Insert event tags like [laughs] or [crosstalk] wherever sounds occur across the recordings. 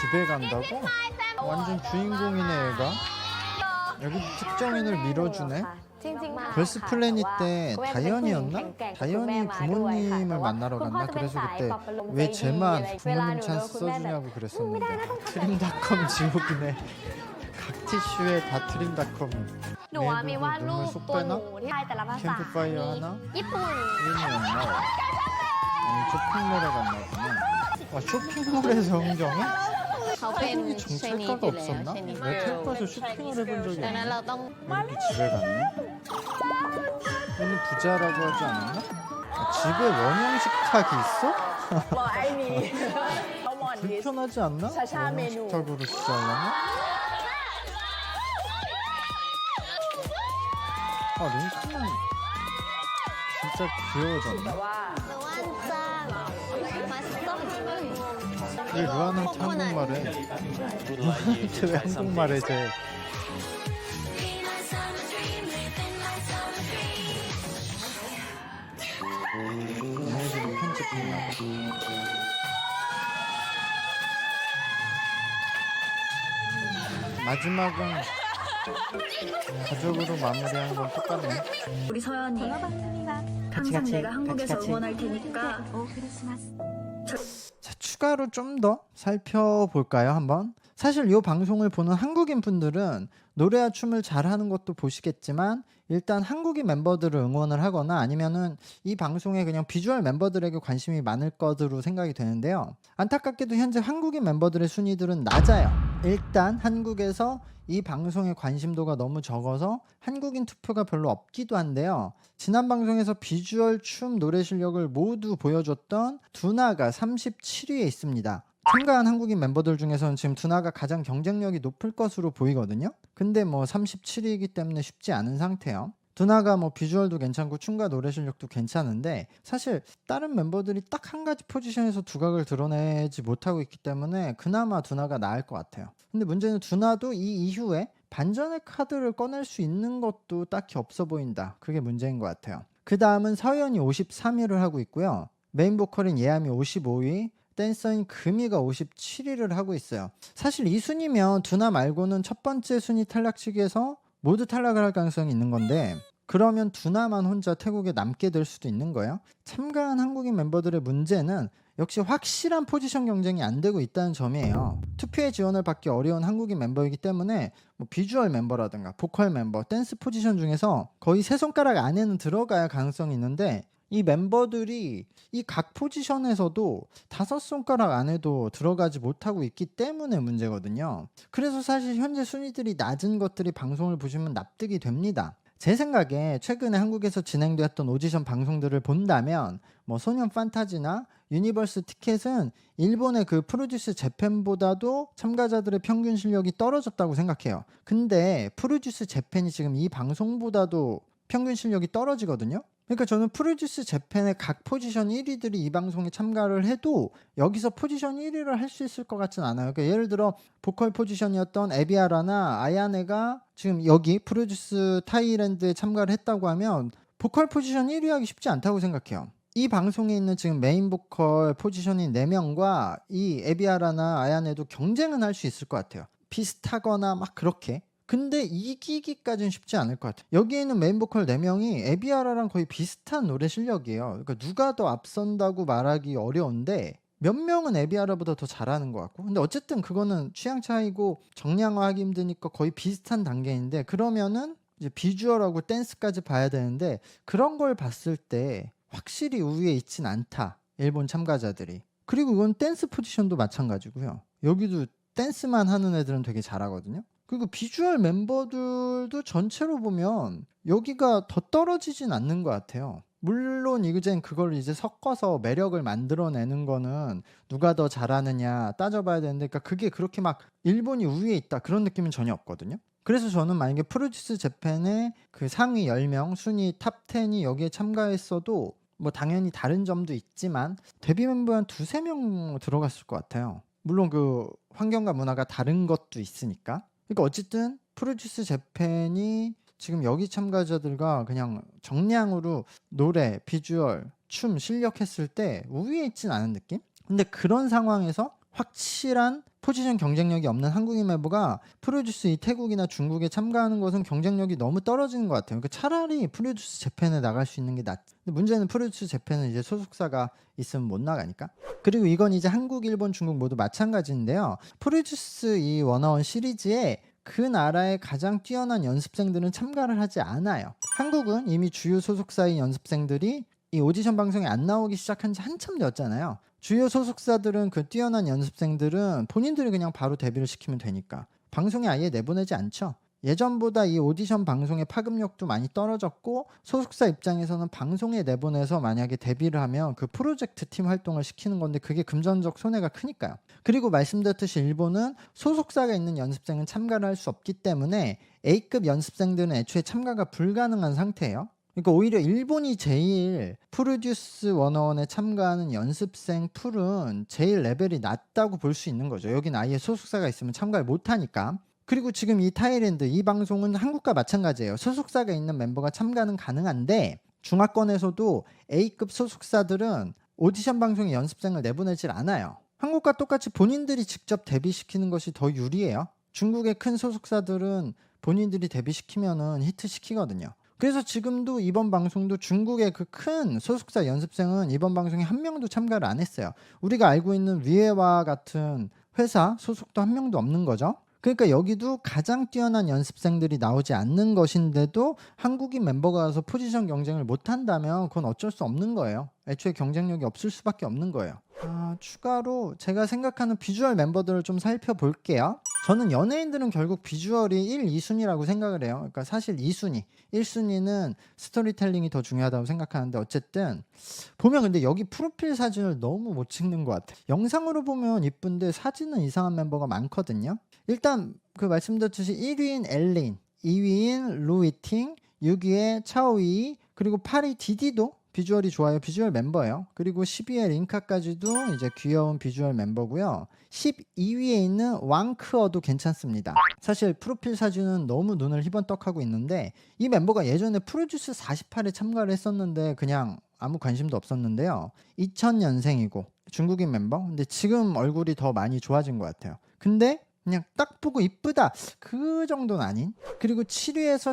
집에 간다고? 완전 주인공이네 얘가. 여기 특정인을 밀어주네. จริงๆ 걸스 플래닛 때 ก็เป็น 다이언이었나? ผู้หญิงแกร่งๆ 다이언이 คุณแม่มาด้วยค่ะ 부모님을 แต่ว่า 만나러 คุณพ่อ 갔나? จะเป็น 그래서 สาย 그때 ปรับอารมณ์ 왜 ใจดีอะไร 쟤만 เวลาห 부모님 นูโดน 찬스 คุณแม่แบบ 써주냐고 ไม่ 그랬었는데 ได้นะต้องทำแบบ 트림닷컴 지옥이네 각티슈에 다 트림닷컴 หนูอะมีวาดรูป 눈물 쏙 ตัวห 빼나? นูที่ได้แต่ละภาษา 캠프파이어 มี 하나? ญี่ปุ่น 트림이었나? 아니 쇼핑몰에 갔나 보네 아 쇼핑몰에서 [laughs] 흥정해? เขาเป็น 한국에 เชนี 정찰가가 อยู่แล้ว 없었나? เชนี 내 태국가서 쇼핑을 해본 적이 ดังนั้น 없네 เราต้อง 이렇게 집에 갔네? 얘는 부자라고 하지 않았나? 아, 집에 원형 식탁이 있어? บอกไอ้นี่เขาหมอนดิส 불편하지 않나? 샤샤 원형 메뉴. 식탁으로 시작하려면? 아 링크는 진짜 แต่ 귀여워졌네 ว่า วันจังมาส้ม 왜 루안한테 한국말해? 루안한테 왜 한국말해 쟤? 마지막은 가족으로 마무리하는 건 똑같네. 우리 서연이 같이 항상 같이 내가 한국에서 같이. 응원할 테니까 자, 추가로 좀 더 살펴볼까요, 한번? 사실 이 방송을 보는 한국인 분들은 노래와 춤을 잘하는 것도 보시겠지만 일단 한국인 멤버들을 응원을 하거나 아니면은 이 방송에 그냥 비주얼 멤버들에게 관심이 많을 것으로 생각이 되는데요. 안타깝게도 현재 한국인 멤버들의 순위들은 낮아요. 일단 한국에서 이 방송의 관심도가 너무 적어서 한국인 투표가 별로 없기도 한데요. 지난 방송에서 비주얼, 춤, 노래 실력을 모두 보여줬던 두나가 37위에 있습니다. 참가한 한국인 멤버들 중에서는 지금 두나가 가장 경쟁력이 높을 것으로 보이거든요. 근데 뭐 37위이기 때문에 쉽지 않은 상태요. 두나가 뭐 비주얼도 괜찮고 춤과 노래 실력도 괜찮은데 사실 다른 멤버들이 딱 한 가지 포지션에서 두각을 드러내지 못하고 있기 때문에 그나마 두나가 나을 것 같아요. 근데 문제는 두나도 이 이후에 반전의 카드를 꺼낼 수 있는 것도 딱히 없어 보인다. 그게 문제인 것 같아요. 그 다음은 서현이 53위를 하고 있고요. 메인 보컬인 예암이 55위, 댄서인 금이가 57위를 하고 있어요. 사실 이 순위면 두나 말고는 첫 번째 순위 탈락치기에서 모두 탈락을 할 가능성이 있는 건데 그러면 두나만 혼자 태국에 남게 될 수도 있는 거예요. 참가한 한국인 멤버들의 문제는 역시 확실한 포지션 경쟁이 안 되고 있다는 점이에요. 투표에 지원을 받기 어려운 한국인 멤버이기 때문에 뭐 비주얼 멤버라든가 보컬 멤버, 댄스 포지션 중에서 거의 세 손가락 안에는 들어가야 가능성이 있는데 이 멤버들이 이 각 포지션에서도 다섯 손가락 안에도 들어가지 못하고 있기 때문에 문제거든요. 그래서 사실 현재 순위들이 낮은 것들이 방송을 보시면 납득이 됩니다. 제 생각에 최근에 한국에서 진행되었던 오디션 방송들을 본다면 뭐 소년 판타지나 유니버스 티켓은 일본의 그 프로듀스 재팬보다도 참가자들의 평균 실력이 떨어졌다고 생각해요. 근데 프로듀스 재팬이 지금 이 방송보다도 평균 실력이 떨어지거든요. 그러니까 저는 프로듀스 재팬의 각 포지션 1위들이 이 방송에 참가를 해도 여기서 포지션 1위를 할 수 있을 것 같진 않아요. 그러니까 예를 들어 보컬 포지션이었던 에비아라나 아야네가 지금 여기 프로듀스 타이랜드에 참가를 했다고 하면 보컬 포지션 1위 하기 쉽지 않다고 생각해요. 이 방송에 있는 지금 메인 보컬 포지션인 4명과 이 에비아라나 아야네도 경쟁은 할 수 있을 것 같아요. 비슷하거나 막 그렇게. 근데 이기기까지는 쉽지 않을 것 같아요. 여기에 있는 메인 보컬 4명이 에비아라랑 거의 비슷한 노래 실력이에요. 그러니까 누가 더 앞선다고 말하기 어려운데 몇 명은 에비아라보다 더 잘하는 것 같고 근데 어쨌든 그거는 취향 차이고 정량화하기 힘드니까 거의 비슷한 단계인데 그러면은 이제 비주얼하고 댄스까지 봐야 되는데 그런 걸 봤을 때 확실히 우위에 있진 않다 일본 참가자들이 그리고 이건 댄스 포지션도 마찬가지고요 여기도 댄스만 하는 애들은 되게 잘하거든요 그리고 비주얼 멤버들도 전체로 보면 여기가 더 떨어지진 않는 것 같아요. 물론 이그젠 그걸 이제 섞어서 매력을 만들어내는 거는 누가 더 잘하느냐 따져봐야 되는데 그러니까 그게 그렇게 막 일본이 우위에 있다 그런 느낌은 전혀 없거든요. 그래서 저는 만약에 프로듀스 재팬의 그 상위 10명 순위 탑 10이 여기에 참가했어도 뭐 당연히 다른 점도 있지만 데뷔 멤버 한 두세 명 들어갔을 것 같아요. 물론 그 환경과 문화가 다른 것도 있으니까. 그러니까 어쨌든 프로듀스 재팬이 지금 여기 참가자들과 그냥 정량으로 노래, 비주얼, 춤 실력 했을 때 우위에 있진 않은 느낌? 근데 그런 상황에서 확실한 포지션 경쟁력이 없는 한국인 멤버가 프로듀스 이 태국이나 중국에 참가하는 것은 경쟁력이 너무 떨어지는 것 같아요. 그러니까 차라리 프로듀스 재팬에 나갈 수 있는 게 낫. 근데 문제는 프로듀스 재팬은 이제 소속사가 있으면 못 나가니까. 그리고 이건 이제 한국, 일본, 중국 모두 마찬가지인데요. 프로듀스 이 원어원 시리즈에 그 나라의 가장 뛰어난 연습생들은 참가를 하지 않아요. 한국은 이미 주요 소속사의 연습생들이 이 오디션 방송에 안 나오기 시작한 지 한참 되었잖아요. 주요 소속사들은 그 뛰어난 연습생들은 본인들이 그냥 바로 데뷔를 시키면 되니까 방송에 아예 내보내지 않죠. 예전보다 이 오디션 방송의 파급력도 많이 떨어졌고 소속사 입장에서는 방송에 내보내서 만약에 데뷔를 하면 그 프로젝트 팀 활동을 시키는 건데 그게 금전적 손해가 크니까요. 그리고 말씀드렸듯이 일본은 소속사가 있는 연습생은 참가를 할 수 없기 때문에 A급 연습생들은 애초에 참가가 불가능한 상태예요. 그러니까 오히려 일본이 제일 프로듀스 원어원에 참가하는 연습생 풀은 제일 레벨이 낮다고 볼 수 있는 거죠. 여기는 아예 소속사가 있으면 참가를 못 하니까. 그리고 지금 이 타이랜드 이 방송은 한국과 마찬가지예요. 소속사가 있는 멤버가 참가는 가능한데 중화권에서도 A급 소속사들은 오디션 방송에 연습생을 내보내질 않아요. 한국과 똑같이 본인들이 직접 데뷔시키는 것이 더 유리해요. 중국의 큰 소속사들은 본인들이 데뷔시키면은 히트시키거든요. 그래서 지금도 이번 방송도 중국의 그 큰 소속사 연습생은 이번 방송에 한 명도 참가를 안 했어요. 우리가 알고 있는 위에와 같은 회사 소속도 한 명도 없는 거죠. 그러니까 여기도 가장 뛰어난 연습생들이 나오지 않는 것인데도 한국인 멤버가 와서 포지션 경쟁을 못 한다면 그건 어쩔 수 없는 거예요. 애초에 경쟁력이 없을 수밖에 없는 거예요. 아, 추가로 제가 생각하는 비주얼 멤버들을 좀 살펴볼게요. 저는 연예인들은 결국 비주얼이 1, 2순위라고 생각을 해요. 그러니까 사실 2순위, 1순위는 스토리텔링이 더 중요하다고 생각하는데 어쨌든 보면 근데 여기 프로필 사진을 너무 못 찍는 것 같아요. 영상으로 보면 이쁜데 사진은 이상한 멤버가 많거든요. 일단 그 말씀드렸듯이 1위인 엘린, 2위인 루이팅, 6위에 차오이, 그리고 8위 디디도 비주얼이 좋아요. 비주얼 멤버예요. 그리고 10위에 링카까지도 이제 귀여운 비주얼 멤버고요. 12위에 있는 왕크어도 괜찮습니다. 사실 프로필 사진은 너무 눈을 희번떡하고 있는데 이 멤버가 예전에 프로듀스 48에 참가를 했었는데 그냥 아무 관심도 없었는데요. 2000년생이고 중국인 멤버. 근데 지금 얼굴이 더 많이 좋아진 것 같아요. 근데 그냥 딱 보고 이쁘다 그 정도는 아닌. 그리고 7위에서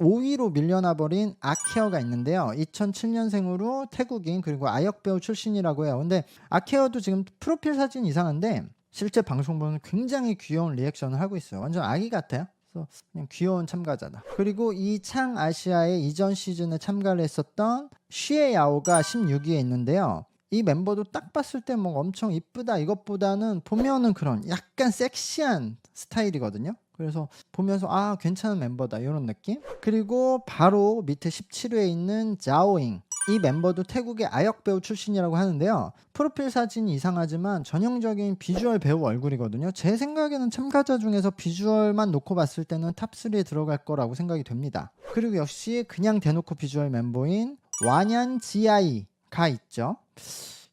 15위로 밀려나 버린 아케어가 있는데요. 2007년생으로 태국인 그리고 아역 배우 출신이라고 해요. 근데 아케어도 지금 프로필 사진 이상한데 실제 방송 보면 굉장히 귀여운 리액션을 하고 있어요. 완전 아기 같아요. 그래서 그냥 귀여운 참가자다. 그리고 이 창 아시아의 이전 시즌에 참가를 했었던 쉬에 야오가 16위에 있는데요. 이 멤버도 딱 봤을 때 뭐 엄청 이쁘다 이것보다는 보면은 그런 약간 섹시한 스타일이거든요. 그래서 보면서 아 괜찮은 멤버다 이런 느낌. 그리고 바로 밑에 17위에 있는 자오잉. 이 멤버도 태국의 아역 배우 출신이라고 하는데요. 프로필 사진이 이상하지만 전형적인 비주얼 배우 얼굴이거든요. 제 생각에는 참가자 중에서 비주얼만 놓고 봤을 때는 탑3에 들어갈 거라고 생각이 됩니다. 그리고 역시 그냥 대놓고 비주얼 멤버인 완연 지아이가 있죠.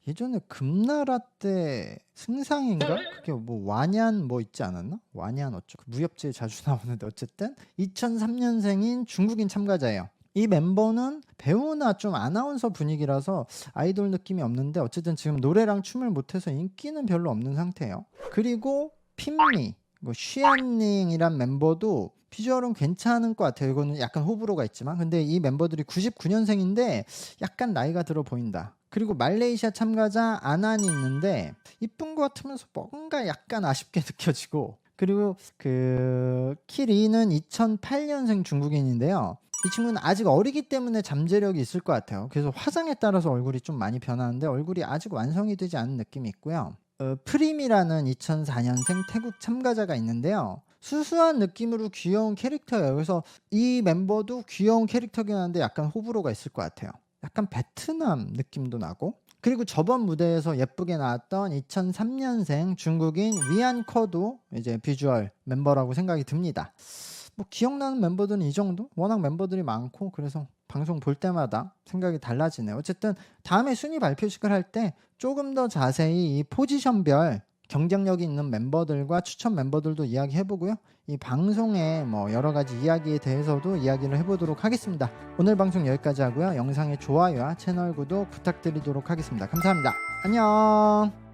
예전에 금나라 때 승상인가? 그게 뭐 완얀 뭐 있지 않았나? 완얀 어쩌고 무협지에 자주 [laughs] 나오는데 어쨌든 2003년생인 중국인 참가자예요. 이 멤버는 배우나 좀 아나운서 분위기라서 아이돌 느낌이 없는데 어쨌든 지금 노래랑 춤을 못해서 인기는 별로 없는 상태예요. 그리고 핀미, 뭐 쉬안닝이란 멤버도 비주얼은 괜찮은 것 같아요. 이거는 약간 호불호가 있지만 근데 이 멤버들이 99년생인데 약간 나이가 들어 보인다. 그리고 말레이시아 참가자 아난이 있는데 이쁜 것 같으면서 뭔가 약간 아쉽게 [laughs] 느껴지고 그리고 그 키리는 2008년생 중국인인데요. 이 친구는 아직 어리기 때문에 잠재력이 있을 것 같아요. 그래서 화장에 따라서 얼굴이 좀 많이 변하는데 얼굴이 아직 완성이 되지 않은 느낌이 있고요. 어, 프림이라는 2004년생 태국 참가자가 있는데요. 수수한 느낌으로 귀여운 캐릭터예요. 그래서 이 멤버도 귀여운 캐릭터긴 한데 약간 호불호가 있을 것 같아요. 약간 베트남 느낌도 나고 그리고 저번 무대에서 예쁘게 나왔던 2003년생 중국인 위안 커도 이제 비주얼 멤버라고 생각이 듭니다. 뭐 기억나는 멤버들은 이 정도? 워낙 멤버들이 많고 그래서 방송 볼 때마다 생각이 달라지네요. 어쨌든 다음에 순위 발표식을 할 때 조금 더 자세히 이 포지션별 경쟁력이 있는 멤버들과 추천 멤버들도 이야기해보고요. 이 방송의 뭐 여러 가지 이야기에 대해서도 이야기를 해보도록 하겠습니다. 오늘 방송 여기까지 하고요. 영상의 좋아요와 채널 구독 부탁드리도록 하겠습니다. 감사합니다. 안녕.